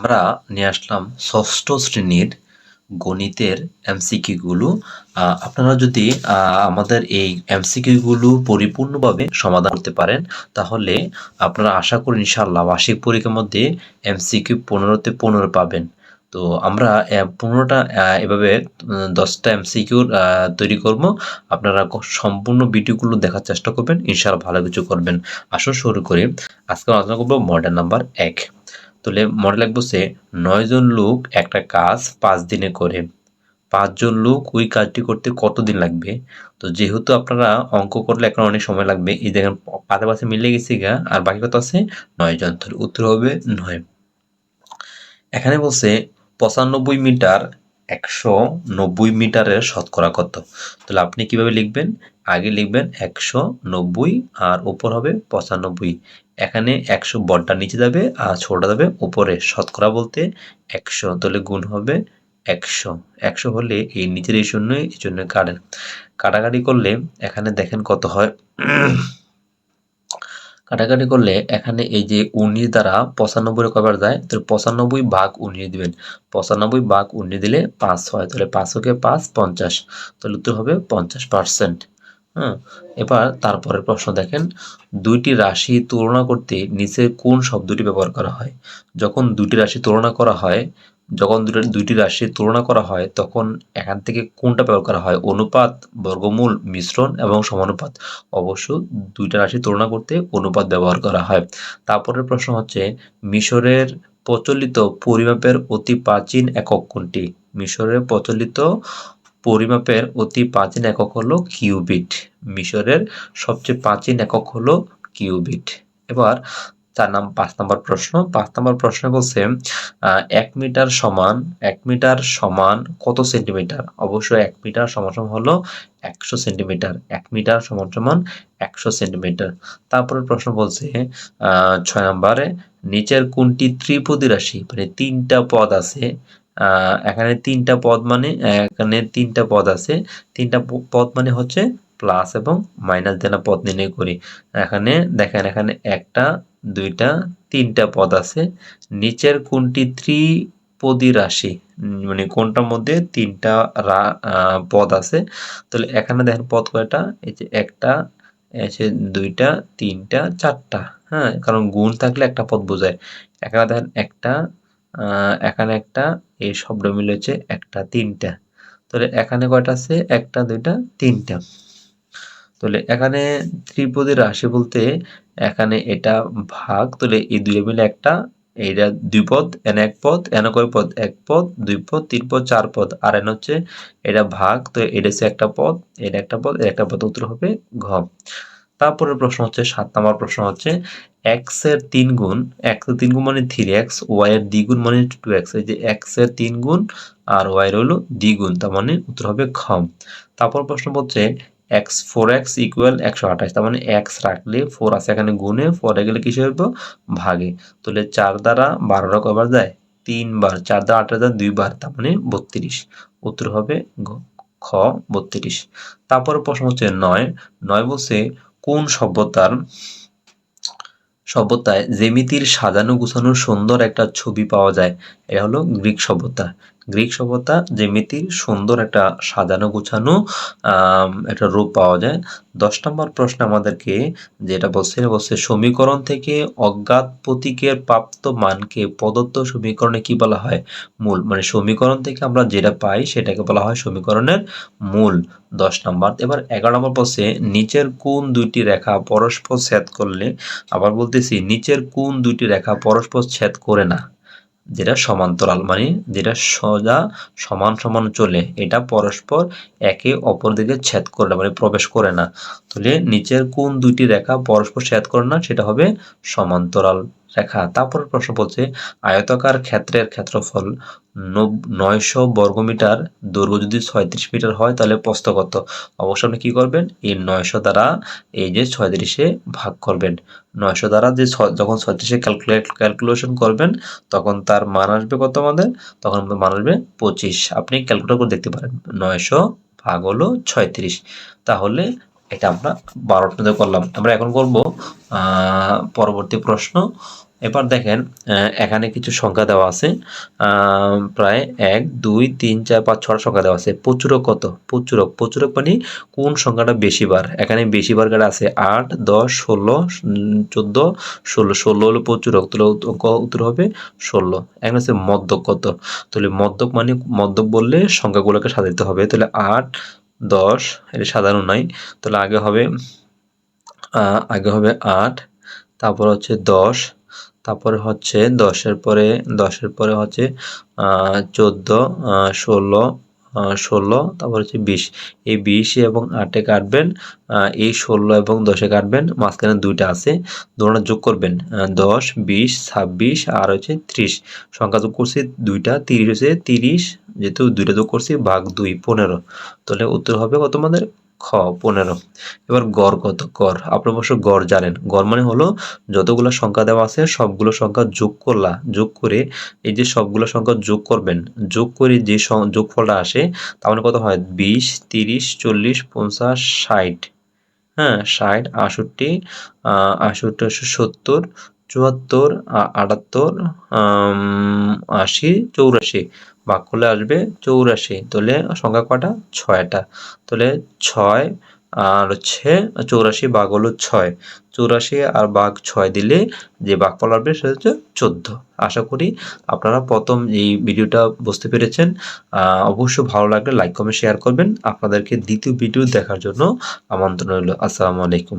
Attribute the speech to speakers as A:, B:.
A: আমরা নিয়ে আসলাম ষষ্ঠ শ্রেণির গণিতের এমসিকিউগুলো। আপনারা যদি আমাদের এই এমসিকিউগুলো পরিপূর্ণভাবে সমাধান করতে পারেন, তাহলে আপনারা আশা করি ইনশাআল্লাহ বার্ষিক পরীক্ষার মধ্যে এমসিকিউ পনেরোতে পনেরো পাবেন। তো আমরা পনেরোটা এভাবে দশটা এমসিকিউ তৈরি করব। আপনারা সম্পূর্ণ ভিডিওগুলো দেখার চেষ্টা করবেন, ইনশাআল্লাহ ভালো কিছু করবেন। আসুন শুরু করি। আজকে আলোচনা করব মডেল নাম্বার এক। তাহলে মডেল এক বসে নয়জন লোক একটা কাজ পাঁচ দিনে করে। পাঁচজন লোক ওই কাজটি করতে কতদিন লাগবে? তো যেহেতু আপনারা অঙ্ক করলে এখন অনেক সময় লাগবে, এই দেখেন পাশে পাশে মিলে গেছে গা, আর বাকি কত আছে নয় জন তাহলে উত্তর হবে নয়। এখানে বলছে পঁচানব্বই মিটার একশো নব্বই মিটারের শতকরা কত? তাহলে আপনি কীভাবে লিখবেন? আগে লিখবেন একশো নব্বই আর উপর হবে পঁচানব্বই। এখানে একশো বড়টা নিচে যাবে আর ছোটটা যাবে উপরে। শতকরা বলতে একশো, তাহলে গুণ হবে একশো। একশো হলে এই নিচের এই শূন্য এই জন্য কাটেন কাটাকাটি করলে এখানে দেখেন কত হয়। কাটাকাটি করলে এখানে এই যে উনিশ দ্বারা পঁচানব্বই কবার যায়, তাহলে পঁচানব্বই ভাগ উনিশ দিবেন। পঁচানব্বই ভাগ উনিশ দিলে পাঁচ হয়, তাহলে পাঁচশোকে পাঁচ, পঞ্চাশ। তাহলে উত্তর হবে পঞ্চাশ পার্সেন্ট হ্যাঁ এবার তারপরের প্রশ্ন দেখেন, দুইটি রাশি তুলনা করতে নিচে কোন শব্দটি ব্যবহার করা হয়? যখন দুইটি রাশি তুলনা করা হয়, যখন দুটো দুইটি রাশি তুলনা করা হয়, তখন এখান থেকে কোনটা ব্যবহার করা হয়? অনুপাত, বর্গমূল, মিশ্রণ এবং সমানুপাত। অবশ্য দুইটা রাশি তুলনা করতে অনুপাত ব্যবহার করা হয়। তারপরের প্রশ্ন হচ্ছে, মিশরের প্রচলিত পরিমাপের অতি প্রাচীন একক কোনটি? মিশরের প্রচলিত পরিমাপের অতি প্রাচীন একক হলো কিউবিট। মিশরের সবচেয়ে প্রাচীন একক হলো কিউবিট। এবার চার নাম পাঁচ নম্বর প্রশ্ন। পাঁচ নম্বর প্রশ্ন বলছে এক মিটার সমান, এক মিটার সমান কত সেন্টিমিটার? অবশ্যই এক মিটার সমান সমান হলো একশো সেন্টিমিটার। এক মিটার সমান সমান একশো সেন্টিমিটার। তারপরে প্রশ্ন বলছে ছয় নম্বরে নিচের কোনটি ত্রিপদী রাশি? মানে তিনটা পদ আছে এখানে তিনটা পদ মানে এখানে তিনটা পদ আছে। তিনটা পদ মানে হচ্ছে প্লাস এবং মাইনাস দেনা পদ নির্ণয় করি। এখানে দেখেন, এখানে একটা, দুইটা, তিনটা পদ আছে। নিচের কোনটি ত্রিপদী রাশি? মানে কোনটার মধ্যে তিনটা পদ আছে? তাহলে এখানে দেখেন পদ কয়টা? এই যে একটা এসে দুইটা, তিনটা, চারটা। হ্যাঁ কারণ গুণ থাকলে একটা পদ বোঝায়। এখানে দেখেন একটা এখানে একটা এই শব্দ মিলে হচ্ছে একটা, তিনটা। তাহলে এখানে কয়টা আছে? একটা, দুইটা, তিনটা। তাহলে এখানে ত্রিপদী রাশি বলতে এখানে এটা ভাগ, তাহলে এই দুই মিলে একটা, এইটা দুই পদ, এন এক পদ, এন কয় পদ? এক পদ, দুই পদ, তিন পদ, চার পদ। আর এন হচ্ছে এটা ভাগ, তো এটা হচ্ছে একটা পদ, এটা একটা পদ এটা একটা পদ উত্তর হবে ঘ। তারপরের প্রশ্ন হচ্ছে সাত নম্বর প্রশ্ন হচ্ছে এক্সের তিন গুণ এক্সের তিন গুণ মানে থ্রি এক্স ওয়াই এর দ্বিগুণ মানে টু এক্স এই যে এক্সের তিন গুণ আর ওয়াই এর হলো দ্বিগুণ, তার মানে উত্তর হবে খ তারপর প্রশ্ন হচ্ছে এক্স ফোর এক্স ইকুয়াল একশো আঠাশ, তার মানে এক্স রাখলে ফোর আছে এখানে গুণে ফোরে গেলে কিসে হইব ভাগে। তাহলে চার দ্বারা বারোটা কবার যায়? তিনবার, চার দ্বারা আঠাশ দ্বারা দুইবার, তার মানে বত্রিশ। উত্তর হবে খ, বত্রিশ। তারপরে প্রশ্ন হচ্ছে নয় নয় বলছে কোন সভ্যতার সভ্যতায় জেমিতির সাজানো গুছানো সুন্দর একটা ছবি পাওয়া যায়। এটা হলো গ্রিক সভ্যতা। গ্রিক সভ্যতা জ্যামিতির সুন্দর একটা সাজানো গুছানো একটা রূপ পাওয়া যায়। দশ নম্বর প্রশ্ন আমাদেরকে যেটা বলছে বলছে, সমীকরণ থেকে অজ্ঞাত প্রতীকের প্রাপ্ত মানকে প্রদত্ত সমীকরণে কি বলা হয়? মূল। মানে সমীকরণ থেকে আমরা যেটা পাই, সেটাকে বলা হয় সমীকরণের মূল। দশ নম্বর। এবার এগারো নম্বর বলছে, নিচের কোন দুইটি রেখা পরস্পর ছেদ করলে, আবার বলতেছি, নিচের কোন দুইটি রেখা পরস্পর ছেদ করে না। যেটা সমান্তরাল মানে যেটা সোজা সমান সমান চলে, এটা পরস্পর একে অপর দিকে ছেদ করে না মানে প্রবেশ করে না। তাহলে নিচের কোন দুইটি রেখা পরস্পর ছেদ করে না, সেটা হবে সমান্তরাল। রেখা। তারপর প্রশ্ন বলছে, আয়তাকার ক্ষেত্রের ক্ষেত্রফল নয়শো বর্গমিটার দৈর্ঘ্য যদি ছয়ত্রিশ মিটার হয়, তাহলে প্রস্থ কত? অবশ্যই আপনি কী করবেন? এই নয়শো দ্বারা এই যে ছয়ত্রিশে ভাগ করবেন। নয়শো দ্বারা যে যখন ছয়ত্রিশে ক্যালকুলেট ক্যালকুলেশন করবেন, তখন তার মান আসবে কত আমাদের? তখন মান আসবে পঁচিশ। আপনি ক্যালকুলেট করে দেখতে পারেন, নয়শো ভাগ হলো ছয়ত্রিশ। তাহলে এটা আমরা বারোটা করলাম। আমরা এখন করব পরবর্তী প্রশ্ন। এবার দেখেন এখানে কিছু সংখ্যা দেওয়া আছে। প্রায় এক, দুই, তিন, চার, পাঁচ, ছটা সংখ্যা দেওয়া আছে। প্রচুরক কত? প্রচুরক। প্রচুরক মানে কোন সংখ্যাটা বেশি বার এখানে বেশি বার কাটা আছে আট, দশ, ষোলো, চোদ্দ, ষোলো। ষোলো হলো প্রচুরক, তাহলে উত্তর হবে ষোলো। এখন হচ্ছে মদ্যক কত? তাহলে মদ্যক মানে মদ্যক বললে সংখ্যাগুলোকে সাজাতে হবে। তাহলে আট দশ, এটা সাধারণ নাই তাহলে আগে হবে আগে হবে আট, তারপর হচ্ছে দশ, তারপরে হচ্ছে দশের পরে দশের পরে হচ্ছে চোদ্দ ষোলো ষোলো, তারপর হচ্ছে বিশ। এই বিশ এবং আটে কাটবেন এই ষোলো এবং দশে কাটবেন, মাঝখানে দুইটা আছে, দুটো যোগ করবেন দশ, বিশ, ছাব্বিশ, আর হচ্ছে ত্রিশ। সংখ্যা যোগ করছি, দুইটা, তিরিশ হচ্ছে তিরিশ যেহেতু দুইটা যোগ করছি, ভাগ দুই, পনেরো। তাহলে উত্তর হবে কত আমাদের? খ, পনেরো। এবার গড় কত? গড়। আপনি অবশ্য গড় জানেন। গড় মানে হলো যতগুলো সংখ্যা দেওয়া আছে, সবগুলো সংখ্যা যোগ করলা। যোগ করে এই যে সবগুলো সংখ্যা যোগ করবেন, যোগ করে যে যোগফলটা আসে তাহলে কত হয়? বিশ, তিরিশ, চল্লিশ, পঞ্চাশ, ষাট। হ্যাঁ ষাট, আষট্টি আষট্টি সত্তর, চুয়াত্তর আটাত্তর আশি চৌরাশি ভাগ করলে আসবে চৌরাশি, তাহলে সংখ্যা কটা? ছয়টা। তাহলে ছয় আর হচ্ছে চৌরাশি ভাগ হলো ছয়। চৌরাশি আর ভাগ ছয় দিলে যে ভাগফল আসবে সেটা হচ্ছে চোদ্দ। আশা করি আপনারা প্রথম এই ভিডিওটা বুঝতে পেরেছেন। অবশ্যই ভালো লাগলে লাইক কমেন্ট শেয়ার করবেন। আপনাদেরকে দ্বিতীয় ভিডিও দেখার জন্য আমন্ত্রণ রইল। আসসালামু আলাইকুম।